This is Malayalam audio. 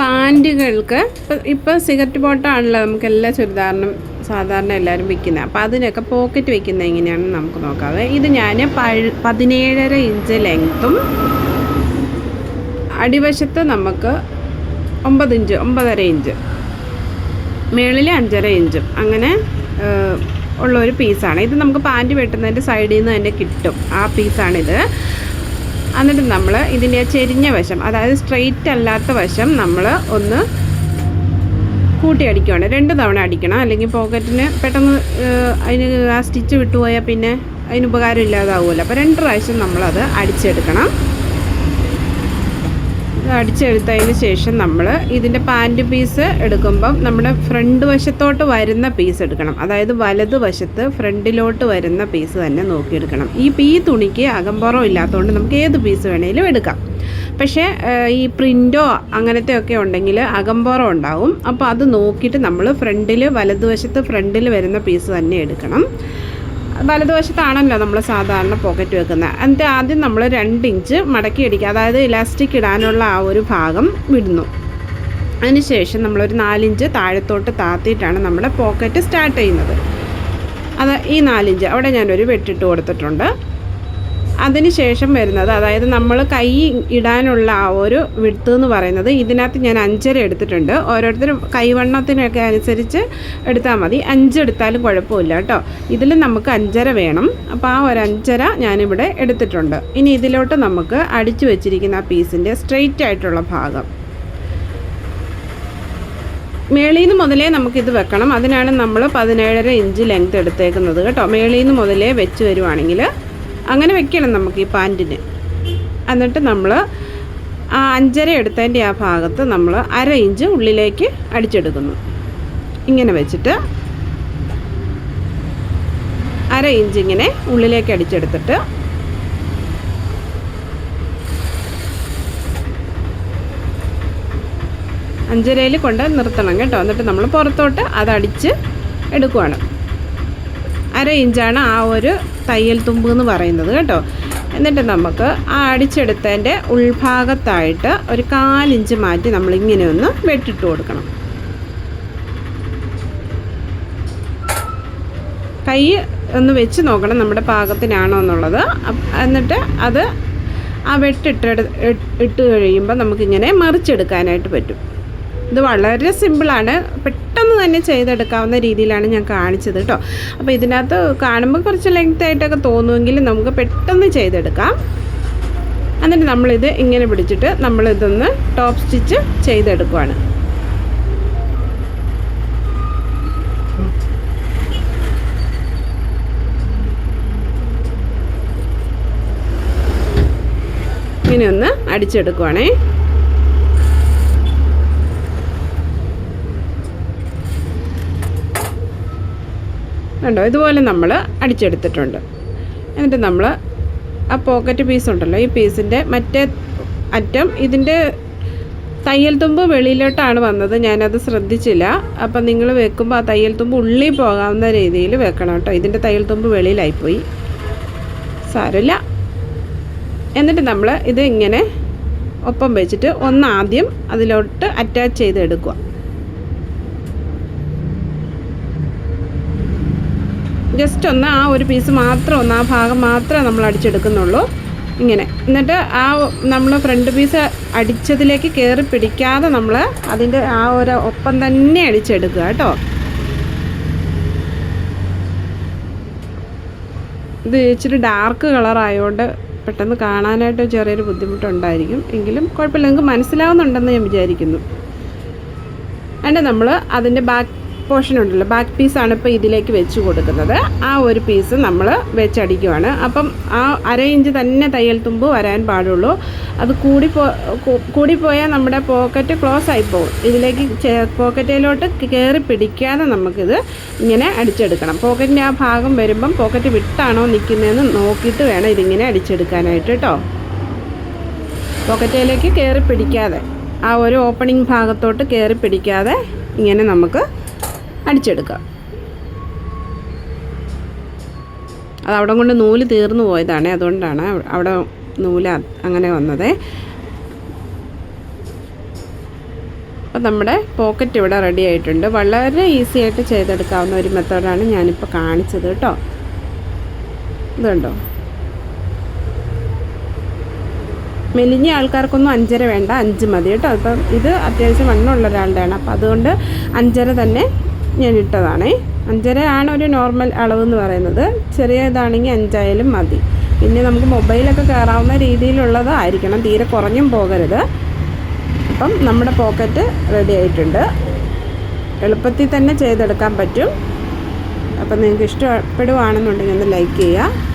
പാന്റുകൾക്ക് ഇപ്പം ഇപ്പോൾ സിഗരറ്റ് ബോട്ടാണല്ലോ നമുക്ക് എല്ലാ ചുരിദാറിനും സാധാരണ എല്ലാവരും വിൽക്കുന്നത് അപ്പോൾ അതിനൊക്കെ പോക്കറ്റ് വെക്കുന്നത് എങ്ങനെയാണെന്ന് നമുക്ക് നോക്കാവേ. ഇത് ഞാൻ പതിനേഴര ഇഞ്ച് ലെങ്ത്തും അടിവശത്ത് നമുക്ക് ഒമ്പത് ഇഞ്ച് ഒമ്പതര ഇഞ്ച് മേളിൽ അഞ്ചര ഇഞ്ചും അങ്ങനെ ഉള്ള ഒരു പീസാണ്. ഇത് നമുക്ക് പാന്റ് വെട്ടുന്നതിന്റെ സൈഡിൽ നിന്ന് തന്നെ കിട്ടും. ആ പീസാണിത്. എന്നിട്ട് നമ്മൾ ഇതിന്റെ ചെരിഞ്ഞ വശം അതായത് സ്ട്രെയിറ്റ് അല്ലാത്ത വശം നമ്മൾ ഒന്ന് കൂട്ടി അടിക്കുകയാണ് രണ്ട് തവണ അടിക്കണം. അല്ലെങ്കിൽ പോക്കറ്റിന് പെട്ടെന്ന് അതിന് ആ സ്റ്റിച്ച് വിട്ടുപോയാൽ പിന്നെ അതിന് ഉപകാരം ഇല്ലാതാവുമല്ലോ അപ്പോൾ രണ്ട് പ്രാവശ്യം നമ്മളത് അടിച്ചെടുക്കണം. അടിച്ചെടുത്തതിന് ശേഷം നമ്മൾ ഇതിന്റെ പാന്റ് പീസ് എടുക്കുമ്പം നമ്മുടെ ഫ്രണ്ട് വശത്തോട്ട് വരുന്ന പീസ് എടുക്കണം. അതായത് വലത് വശത്ത് ഫ്രണ്ടിലോട്ട് വരുന്ന പീസ് തന്നെ നോക്കിയെടുക്കണം. ഈ ഈ തുണിക്ക് അകമ്പുറം ഇല്ലാത്തതുകൊണ്ട് നമുക്ക് ഏത് പീസ് വേണേലും എടുക്കാം. പക്ഷേ ഈ പ്രിന്റോ അങ്ങനത്തെ ഒക്കെ ഉണ്ടെങ്കിൽ അകമ്പുറം ഉണ്ടാവും. അപ്പോൾ അത് നോക്കിയിട്ട് നമ്മൾ ഫ്രണ്ടിൽ വലതുവശത്ത് ഫ്രണ്ടിൽ വരുന്ന പീസ് തന്നെ എടുക്കണം. വലതുവശത്താണല്ലോ നമ്മൾ സാധാരണ പോക്കറ്റ് വെക്കുന്നത് എന്നിട്ട് ആദ്യം നമ്മൾ രണ്ട് ഇഞ്ച് മടക്കി അടിക്കുക. അതായത് ഇലാസ്റ്റിക് ഇടാനുള്ള ആ ഒരു ഭാഗം വിടുന്നു. അതിനുശേഷം നമ്മളൊരു നാലിഞ്ച് താഴത്തോട്ട് താത്തിയിട്ടാണ് നമ്മുടെ പോക്കറ്റ് സ്റ്റാർട്ട് ചെയ്യുന്നത്. അത് ഈ നാലിഞ്ച് അവിടെ ഞാനൊരു വെട്ടിട്ട് കൊടുത്തിട്ടുണ്ട്. അതിന് ശേഷം വരുന്നത് അതായത് നമ്മൾ കൈ ഇടാനുള്ള ആ ഒരു വിടുത്ത് എന്ന് പറയുന്നത് ഇതിനകത്ത് ഞാൻ അഞ്ചര എടുത്തിട്ടുണ്ട്. ഓരോരുത്തരും കൈവണ്ണത്തിനൊക്കെ അനുസരിച്ച് എടുത്താൽ മതി. അഞ്ചെടുത്താലും കുഴപ്പമില്ല കേട്ടോ. ഇതിൽ നമുക്ക് അഞ്ചര വേണം. അപ്പോൾ ആ ഒരു അഞ്ചര ഞാനിവിടെ എടുത്തിട്ടുണ്ട്. ഇനി ഇതിലോട്ട് നമുക്ക് അടിച്ചു വെച്ചിരിക്കുന്ന ആ പീസിന്റെ സ്ട്രെയിറ്റ് ആയിട്ടുള്ള ഭാഗം. മേളിൽ നിന്ന് മുതലേ നമുക്കിത് വെക്കണം. അതിനാണ് നമ്മൾ പതിനേഴര ഇഞ്ച് ലെങ്ത് എടുത്തേക്കുന്നത് കേട്ടോ. മേളിൽ നിന്ന് മുതലേ വെച്ച് വരുവാണെങ്കിൽ അങ്ങനെ വെക്കണം നമുക്ക് ഈ പാന്റിന്. എന്നിട്ട് നമ്മൾ ആ അഞ്ചര എടുത്തതിന്റെ ആ ഭാഗത്ത് നമ്മൾ അര ഇഞ്ച് ഉള്ളിലേക്ക് അടിച്ചെടുക്കുന്നു. ഇങ്ങനെ വെച്ചിട്ട് അര ഇഞ്ച് ഇങ്ങനെ ഉള്ളിലേക്ക് അടിച്ചെടുത്തിട്ട് അഞ്ചരയിൽ കൊണ്ട് നിർത്തണം കേട്ടോ. എന്നിട്ട് നമ്മൾ പുറത്തോട്ട് അതടിച്ച് എടുക്കുവാണ്. അര ഇഞ്ചാണ് ആ ഒരു തയ്യൽ തുമ്പ് എന്ന് പറയുന്നത് കേട്ടോ. എന്നിട്ട് നമുക്ക് ആ അടിച്ചെടുത്തതിന്റെ ഉൾഭാഗത്തായിട്ട് ഒരു കാലിഞ്ച് മാറ്റി നമ്മൾ ഇങ്ങനെ ഒന്ന് വെട്ടിട്ട് കൊടുക്കണം. കൈ ഒന്ന് വെച്ച് നോക്കണം നമ്മുടെ പാകത്തിനാണോ എന്നുള്ളത്. എന്നിട്ട് അത് ആ വെട്ടിട്ട് ഇട്ട് കഴിയുമ്പോൾ നമുക്കിങ്ങനെ മറിച്ചെടുക്കാനായിട്ട് പറ്റും. ഇത് വളരെ സിമ്പിളാണ്. പെട്ടെന്ന് തന്നെ ചെയ്തെടുക്കാവുന്ന രീതിയിലാണ് ഞാൻ കാണിച്ചത് കേട്ടോ അപ്പോൾ ഇതിനകത്ത് കാണുമ്പോൾ കുറച്ച് ലെങ്ത് ആയിട്ടൊക്കെ തോന്നുമെങ്കിലും നമുക്ക് പെട്ടെന്ന് ചെയ്തെടുക്കാം. എന്നിട്ട് നമ്മളിത് ഇങ്ങനെ പിടിച്ചിട്ട് നമ്മളിതൊന്ന് ടോപ്പ് സ്റ്റിച്ച് ചെയ്തെടുക്കുവാണ്. ഇങ്ങനെ ഒന്ന് അടിച്ചെടുക്കുവാണേ. കണ്ടോ? ഇതുപോലെ നമ്മൾ അടിച്ചെടുത്തിട്ടുണ്ട്. എന്നിട്ട് നമ്മൾ ആ പോക്കറ്റ് പീസ് ഉണ്ടല്ലോ ഈ പീസിന്റെ മറ്റേ അറ്റം ഇതിന്റെ തയ്യൽ തുമ്പ് വെളിയിലോട്ടാണ് വന്നത്. ഞാനത് ശ്രദ്ധിച്ചില്ല. അപ്പം നിങ്ങൾ വെക്കുമ്പോൾ ആ തയ്യൽ തുമ്പ് ഉള്ളിൽ പോകാവുന്ന രീതിയിൽ വെക്കണം കേട്ടോ. ഇതിന്റെ തയ്യൽ തുമ്പ് വെളിയിലായിപ്പോയി. സാരമില്ല. എന്നിട്ട് നമ്മൾ ഇത് ഇങ്ങനെ ഒപ്പം വെച്ചിട്ട് ഒന്ന് ആദ്യം അതിലോട്ട് അറ്റാച്ച് ചെയ്ത് ജസ്റ്റ് ഒന്ന് ആ ഒരു പീസ് മാത്രം ഒന്ന് ആ ഭാഗം മാത്രമേ നമ്മൾ അടിച്ചെടുക്കുന്നുള്ളൂ. ഇങ്ങനെ. എന്നിട്ട് ആ നമ്മൾ ഫ്രണ്ട് പീസ് അടിച്ചതിലേക്ക് കയറി പിടിക്കാതെ നമ്മൾ അതിന്റെ ആ ഒരു ഒപ്പം തന്നെ അടിച്ചെടുക്കുക കേട്ടോ. ഇത് ഇച്ചിരി ഡാർക്ക് കളറായതുകൊണ്ട് പെട്ടെന്ന് കാണാനായിട്ട് ചെറിയൊരു ബുദ്ധിമുട്ടുണ്ടായിരിക്കും. എങ്കിലും കുഴപ്പമില്ല. നിങ്ങൾക്ക് മനസ്സിലാവുന്നുണ്ടെന്ന് ഞാൻ വിചാരിക്കുന്നു. അതിന്റെ നമ്മൾ അതിന്റെ ബാക്ക് പോർഷൻ ഉണ്ടല്ലോ ബാക്ക് പീസാണ് ഇപ്പോൾ ഇതിലേക്ക് വെച്ച് കൊടുക്കുന്നത്. ആ ഒരു പീസ് നമ്മൾ വെച്ചടിക്കുവാണ്. അപ്പം ആ അര ഇഞ്ച് തന്നെ തയ്യൽ തുമ്പ് വരാൻ പാടുള്ളൂ. അത് കൂടി കൂടി കൂടിപ്പോയാൽ നമ്മുടെ പോക്കറ്റ് ക്ലോസ് ആയിപ്പോവും ഇതിലേക്ക് പോക്കറ്റിലോട്ട് കയറി പിടിക്കാതെ നമുക്കിത് ഇങ്ങനെ അടിച്ചെടുക്കണം. പോക്കറ്റിന്റെ ആ ഭാഗം വരുമ്പം പോക്കറ്റ് വിട്ടാണോ നിൽക്കുന്നതെന്ന് നോക്കിയിട്ട് വേണം ഇതിങ്ങനെ അടിച്ചെടുക്കാനായിട്ട് കേട്ടോ. പോക്കറ്റിലേക്ക് കയറി പിടിക്കാതെ ആ ഒരു ഓപ്പണിംഗ് ഭാഗത്തോട്ട് കയറി പിടിക്കാതെ ഇങ്ങനെ നമുക്ക് അടിച്ചെടുക്കാം അത് അവിടെ കൊണ്ട് നൂൽ തീർന്നു പോയതാണ്. അതുകൊണ്ടാണ് അവിടെ നൂൽ അങ്ങനെ വന്നത്. അപ്പോൾ നമ്മുടെ പോക്കറ്റ് ഇവിടെ റെഡി ആയിട്ടുണ്ട്. വളരെ ഈസി ആയിട്ട് ചെയ്തെടുക്കാവുന്ന ഒരു മെത്തേഡാണ് ഞാനിപ്പോൾ കാണിച്ചത് കേട്ടോ. ഇതുണ്ടോ? മെലിഞ്ഞ ആൾക്കാർക്കൊന്നും അഞ്ചര വേണ്ട അഞ്ച് മതി കേട്ടോ. അപ്പം ഇത് അത്യാവശ്യം വണ്ണമുള്ള ഒരാളുടെയാണ്. അപ്പം അതുകൊണ്ട് അഞ്ചര തന്നെ ഞാൻ ഇട്ടതാണേ അഞ്ചര ആണ് ഒരു നോർമൽ അളവ് എന്ന് പറയുന്നത്. ചെറിയ ഇതാണെങ്കിൽ അഞ്ചായാലും മതി. പിന്നെ നമുക്ക് മൊബൈലൊക്കെ കയറാവുന്ന രീതിയിലുള്ളതായിരിക്കണം തീരെ കുറഞ്ഞും പോകരുത്. അപ്പം നമ്മുടെ പോക്കറ്റ് റെഡി ആയിട്ടുണ്ട്. എളുപ്പത്തിൽ തന്നെ ചെയ്തെടുക്കാൻ പറ്റും. അപ്പം നിങ്ങൾക്ക് ഇഷ്ടപ്പെടുവാണെന്നുണ്ടെങ്കിൽ ഒന്ന് ലൈക്ക് ചെയ്യുക.